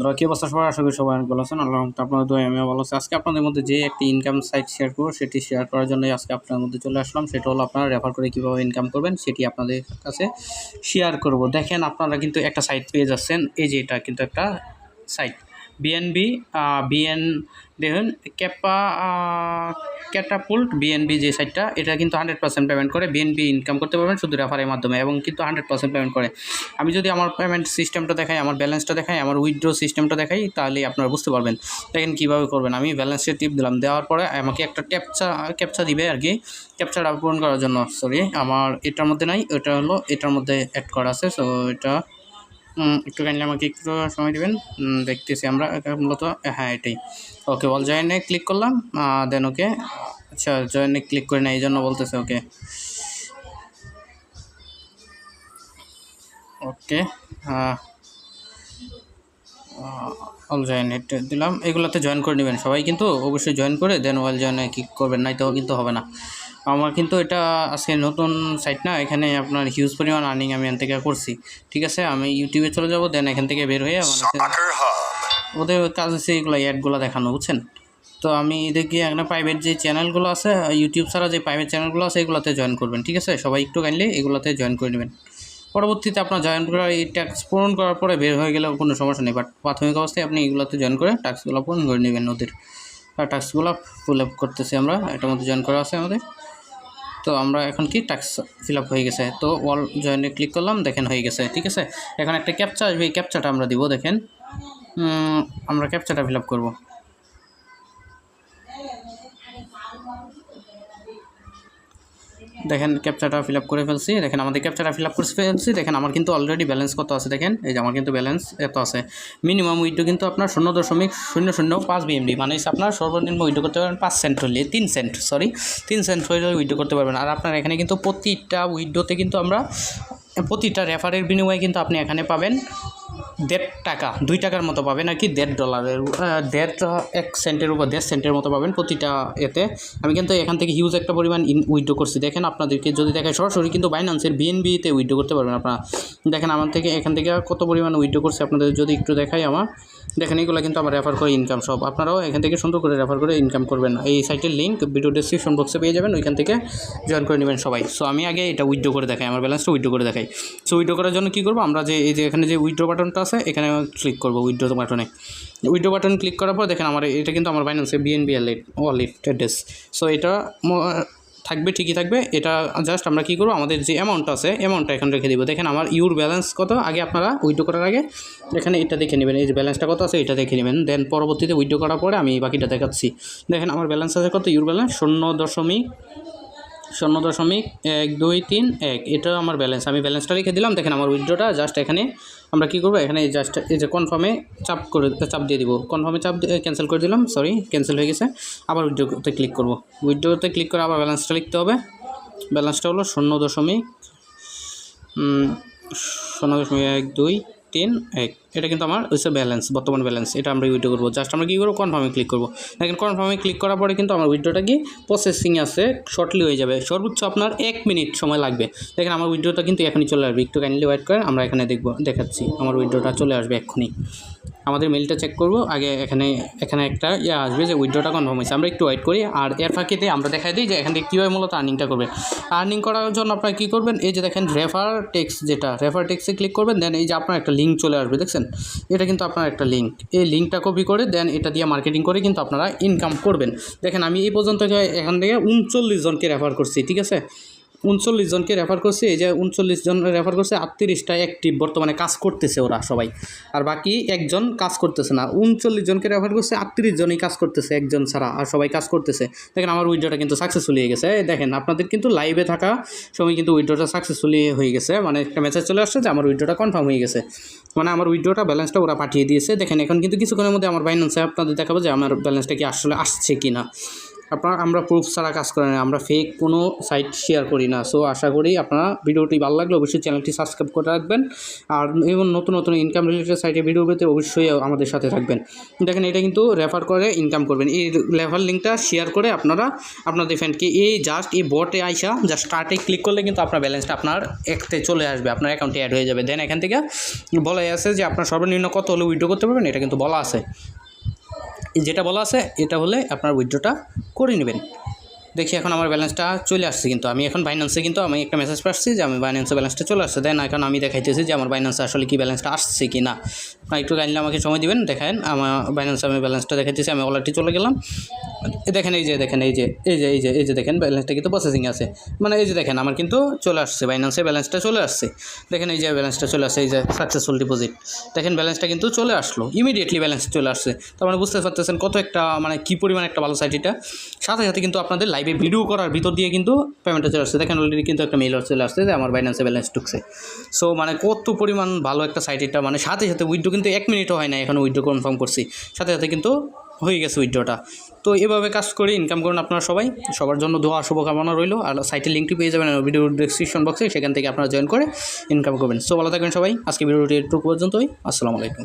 ধরো কি অবস্থা সবাই আশা করি সবাই অনেক ভালো আছেন আল্লাহ আপনাদের দোয়া আমিও ভালো আছি। আজকে আপনাদের মধ্যে যে একটি ইনকাম সাইট শেয়ার করব, সেটি শেয়ার করার জন্য আজকে আপনার মধ্যে চলে আসলাম। সেটা হলো আপনারা রেফার করে কীভাবে ইনকাম করবেন, সেটি আপনাদের কাছে শেয়ার করব। দেখেন আপনারা কিন্তু একটা সাইট পেয়ে যাচ্ছেন, এই যে এটা কিন্তু একটা সাইট বিএনবি বিএন দেখুন ক্যাপা ক্যাটাপুল্ট বিএনবি যে সাইটটা এটা কিন্তু হান্ড্রেড পার্সেন্ট পেমেন্ট করে বিএনবি ইনকাম করতে পারবেন শুধু রেফারের মাধ্যমে এবং কিন্তু হান্ড্রেড পার্সেন্ট পেমেন্ট করে। আমি যদি আমার পেমেন্ট সিস্টেমটা দেখাই, আমার ব্যালেন্সটা দেখাই, আমার উইথড্র সিস্টেমটা দেখাই তাহলে আপনারা বুঝতে পারবেন। দেখেন কীভাবে করবেন, আমি ব্যালেন্সে টিপ দিলাম, দেওয়ার পরে আমাকে একটা ক্যাপচা ক্যাপচা দিবে আর কি ক্যাপচাটা পূরণ করার জন্য সরি আমার এটার মধ্যে নাই, ওটা হলো, এটার মধ্যে অ্যাড করা আছে সো এটা একটু কাইন্ডলি আমাকে একটু সময় দেবেন। দেখতেছি আমরা মূলত হ্যাঁ এটাই। ওকে অল জয়েনে ক্লিক করলাম দেন ওকে আচ্ছা জয়েনে ক্লিক করে না এই জন্য বলতেছে, ওকে। ওকে অল জয়েন এটা দিলাম। এগুলোতে জয়েন করে নেবেন সবাই কিন্তু, অবশ্যই জয়েন করে দেন ওয়াল জয়েনে ক্লিক করবেন নাই তো কিন্তু হবে না। আমার কিন্তু এটা আজকে নতুন সাইট না এখানে আপনার হিউজ পরিমাণ আর্নিং আমি এখান থেকে করছি। ঠিক আছে? আমি ইউটিউবে চলে যাব দেন এখান থেকে বের হয়ে আমার ওদের কাজ হচ্ছে এগুলো অ্যাডগুলো দেখানো বুঝছেন? তো আমি দেখি এখানে প্রাইভেট যে চ্যানেলগুলো আছে ইউটিউব ছাড়া যে প্রাইভেট চ্যানেলগুলো আছে এগুলোতে জয়েন করবেন ঠিক আছে? সবাই একটু কাইন্ডলি এগুলোতে জয়েন করে নেবেন। পরবর্তীতে আপনার জয়েন করা এই ট্যাক্স পূরণ করার পরে বের হয়ে গেলেও কোনো সমস্যা নেই বাট প্রাথমিক অবস্থায় আপনি এগুলোতে জয়েন করে ট্যাক্সগুলো পূরণ করে নেবেন ওদের। আর ট্যাক্সগুলো ফুল আপ করতেছি আমরা এটার মধ্যে জয়েন করা আছে আমাদের। তো আমরা এখন কি ট্যাক্স ফিল হয়ে গেছে? তো অল জয়েনে ক্লিক করলাম, দেখেন হয়ে গেছে, ঠিক আছে? এখন একটা ক্যাপচা আসবে, এই ক্যাপচাটা আমরা দিব, দেখেন। আমরা ক্যাপচাটা ফিল আপ করব। দেখেন ক্যাপচাটা ফিল আপ করে ফেলছি, দেখেন আমাদের ক্যাপচাটা ফিল আপ করে ফেলছি, দেখেন আমার কিন্তু অলরেডি ব্যালেন্স কত আছে দেখেন, এই যে আমার কিন্তু ব্যালেন্স এত আছে। মিনিমাম উইডো কিন্তু আপনার শূন্য দশমিক শূন্য শূন্য পাঁচ বিএমডি মানে আপনার সর্বনিম্ন উইডো করতে পারবেন পাঁচ সেন্ট হলে, তিন সেন্ট সরি তিন সেন্ট হলে উইডো করতে পারবেন। আর আপনার এখানে কিন্তু প্রতিটা উইডোতে কিন্তু আমরা, প্রতিটা রেফারের বিনিময়ে কিন্তু আপনি এখানে পাবেন দেড় টাকা, দুই টাকার মতো পাবেন আর কি, দেড় ডলারের দেড় এক সেন্টের উপর দেড় সেন্টের মতো পাবেন প্রতিটা এতে। আমি কিন্তু এখান থেকে হিউজ একটা পরিমাণ উইড্রো করছি। দেখেন আপনাদেরকে যদি দেখায় সরাসরি কিন্তু বাইন্যান্সের বিএনবিতে উইড্রো করতে পারবেন আপনারা। দেখেন আমার থেকে এখান থেকে কত পরিমাণ উইড্রো করছে আপনাদের যদি একটু দেখাই আমার। দেখেন এগুলো কিন্তু আমার রেফার করে ইনকাম সব। আপনারাও এখান থেকে সুন্দর করে রেফার করে ইনকাম করবেন। এই সাইটের লিঙ্ক ভিডিও ডিসক্রিপশন বক্সে পেয়ে যাবেন, ওইখান থেকে জয়েন করে নেবেন সবাই। সো আমি আগে এটা উইড্রো করে দেখাই, আমার ব্যালেন্সটা উইড্রো করে দেখাই। সো উইড্রো করার জন্য কী করব? আমরা যে, এই যে এখানে যে উইড্রো বাটনটা আছে, এখানে ক্লিক করব উইড্রো বাটনে উইড্রো বাটন ক্লিক করার পর দেখেন আমার এটা কিন্তু আমার বাইন্যান্সে বিএনবি ওয়ালেট অ্যাড্রেস সো এটা থাকবে, ঠিকই থাকবে। এটা জাস্ট আমরা কী করব, আমাদের যে অ্যামাউন্ট আছে অ্যামাউন্টটা এখানে রেখে দিব। দেখেন আমার ইউর ব্যালেন্স কত, আগে আপনারা উইড্রো করার আগে এখানে এটা দেখে নেবেন, এই যে ব্যালেন্সটা কত আছে, এটা দেখে নেবেন। দেন পরবর্তীতে উইড্রো করার পরে আমি বাকিটা দেখাচ্ছি। দেখেন আমার ব্যালেন্স আছে কত ইউর ব্যালেন্স শূন্য দশমিক শূন্য দশমিক এক দুই তিন এক। এটা আমার ব্যালেন্স আমি ব্যালেন্সটা লিখে দিলাম। দেখেন আমার উইড্রোটা জাস্ট এখানে। আমরা কী করব? এখানে জাস্ট এই যে কনফার্মে চাপ করে, চাপ দিয়ে দিব। কনফার্মে চাপ ক্যান্সেল করে দিলাম। সরি ক্যান্সেল হয়ে গেছে। আবার উইড্রোতে ক্লিক করব। উইড্রোতে ক্লিক করে আবার ব্যালেন্সটা লিখতে হবে। ব্যালেন্সটা হলো শূন্য দশমিক শূন্য দশমিক এক দুই তিন এক। এটা কিন্তু আমার হচ্ছে ব্যালেন্স বর্তমান ব্যালেন্স এটা আমরা উইড্রো করব। জাস্ট আমরা কী করব? কনফার্মে ক্লিক করব। দেখেন কনফার্মে ক্লিক করার পরে কিন্তু আমার উইড্রোটা কি? প্রসেসিং আছে শর্টলি হয়ে যাবে। সর্বোচ্চ আপনার এক মিনিট সময় লাগবে। দেখেন আমার উইড্রোটা কিন্তু এখনই চলে আসবে। একটু কাইন্ডলি ওয়েট করেন আমরা এখানে দেখব, দেখাচ্ছি। আমার উইড্রোটা চলে আসবে এক্ষুনি। আমাদের মেলটা চেক করব। আগে এখানে এখানে একটা ইয়ে আসবে যে উইড্রোটা কনফার্ম হয়েছে। আমরা একটু ওয়েট করি। আর এর ফাঁকিতে আমরা দেখাই দিই যে এখান থেকে কীভাবে মূলত আর্নিংটা করবে। আর্নিং করার জন্য আপনারা কী করবেন? এই যে দেখেন রেফার টেক্স যেটা রেফার টেক্সে ক্লিক করবেন। দেন এই যে আপনার একটা লিঙ্ক চলে আসবে, দেখছেন? এটা কিন্তু আপনার একটা লিঙ্ক এই লিঙ্কটা কপি করে দেন এটা দিয়ে মার্কেটিং করে কিন্তু আপনারা ইনকাম করবেন। দেখেন, আমি এই পর্যন্ত এখান থেকে উনচল্লিশ জনকে রেফার করছি, ঠিক আছে? উনচল্লিশ জনকে রেফার করছে, এই যে উনচল্লিশ জন রেফার করছে, আটত্রিশটা অ্যাক্টিভ বর্তমানে কাজ করতেছে ওরা সবাই। আর বাকি একজন কাজ করতেছে না। উনচল্লিশ জনকে রেফার করছে, আটত্রিশ জনই কাজ করতেছে একজন ছাড়া, আর সবাই কাজ করতেছে। দেখেন আমার উইড্রোটা কিন্তু সাকসেসফুল হয়ে গেছে। দেখেন, আপনাদের কিন্তু লাইভে থাকা সময় কিন্তু উইড্রোটা সাকসেসফুলি হয়ে গেছে। মানে একটা মেসেজ চলে আসছে যে আমার উইড্রোটা কনফার্ম হয়ে গেছে। মানে আমার উইড্রোটা ব্যালেন্সটা ওরা পাঠিয়ে দিয়েছে। দেখেন, এখন কিন্তু কিছুক্ষণের মধ্যে আমার বাইন্যান্সে আপনাদের দেখাবো যে আমার ব্যালেন্সটা কি আসলে আসছে কি না আপনার আমরা প্রুফ ছাড়া কাজ করি না, আমরা ফেক কোনো সাইট শেয়ার করি না। সো আশা করি আপনারা ভিডিওটি ভালো লাগলে অবশ্যই চ্যানেলটি সাবস্ক্রাইব করে রাখবেন। আর এবং নতুন নতুন ইনকাম রিলেটেড সাইটে ভিডিও পেতে অবশ্যই আমাদের সাথে থাকবেন। দেখেন, এটা কিন্তু রেফার করে ইনকাম করবেন। এই রেফার লিঙ্কটা শেয়ার করে আপনারা, আপনাদের ফ্রেন্ডকে এই জাস্ট এই বটে আইসা জাস্ট স্টার্টে ক্লিক করলে কিন্তু আপনার ব্যালেন্সটা আপনার একতে চলে আসবে, আপনার অ্যাকাউন্টে অ্যাড হয়ে যাবে। দেন এখান থেকে বলাই আছে যে আপনার সর্বনিম্ন কত হলে উইড্রো করতে পারবেন, এটা কিন্তু বলা আছে। যেটা বলা আছে, এটা হলে আপনার উইথড্রটা করে নেবেন। দেখি এখন আমার ব্যালেন্সটা চলে আসছে কিন্তু। আমি এখন বাইন্যান্সে কিন্তু আমি একটা মেসেজ পাচ্ছি যে আমি বাইন্যান্সে ব্যালেন্সটা চলে আসছে। দেন এখন আমি দেখাইতেছি যে আমার বাইন্যান্সে আসলে কি ব্যালেন্সটা আসছে কি না। একটু কাইন্ডলি আমাকে সময় দিবেন দেখেন আমার বাইন্যান্সে আমি ব্যালেন্সটা দেখাইতেছি, আমি অলরেডি চলে গেলাম। দেখেন, এই যে দেখেন, এই যে এই যে এই যে এই যে দেখেন ব্যালেন্সটা কিন্তু প্রসেসিং আছে। মানে এই যে দেখেন, আমার কিন্তু চলে আসছে বাইন্যান্সে ব্যালেন্সটা চলে আসছে। দেখেন, এই যে ব্যালেন্সটা চলে আসছে, এই যে সাকসেসফুল ডিপোজিট দেখেন ব্যালেন্সটা কিন্তু চলে আসলো ইমিডিয়েটলি ব্যালেন্স চলে আসছে। তার মানে বুঝতে পারতেছেন কত একটা মানে কী পরিমাণ একটা ভালো সাইট এটা। সাথে সাথে কিন্তু আপনাদের লাইভে ভিডিও করার ভিতর দিয়ে কিন্তু পেমেন্টটা চলে আসছে। দেখেন অলরেডি কিন্তু একটা মেল চলে আসছে যে আমার বাইন্যান্সে ব্যালেন্স ঢুকছে। সো মানে কত পরিমাণ ভালো একটা সাইট এটা। মানে সাথে সাথে উইড্রো কিন্তু এক মিনিটও হয় না এখন উইড্রো কনফার্ম করছি। সাথে সাথে কিন্তু হয়ে গেছে উইড্রোটা তো এভাবে কাজ করে ইনকাম করুন আপনারা সবাই। সবার জন্য দোয়া শুভকামনা রইল। আর সাইটের লিঙ্কটি পেয়ে যাবেন ভিডিও ডিসক্রিপশন বক্সে সেখান থেকে আপনারা জয়েন করে ইনকাম করবেন। সো ভালো থাকবেন সবাই। আজকে ভিডিওটি একটু পর্যন্তই। আসসালামু আলাইকুম।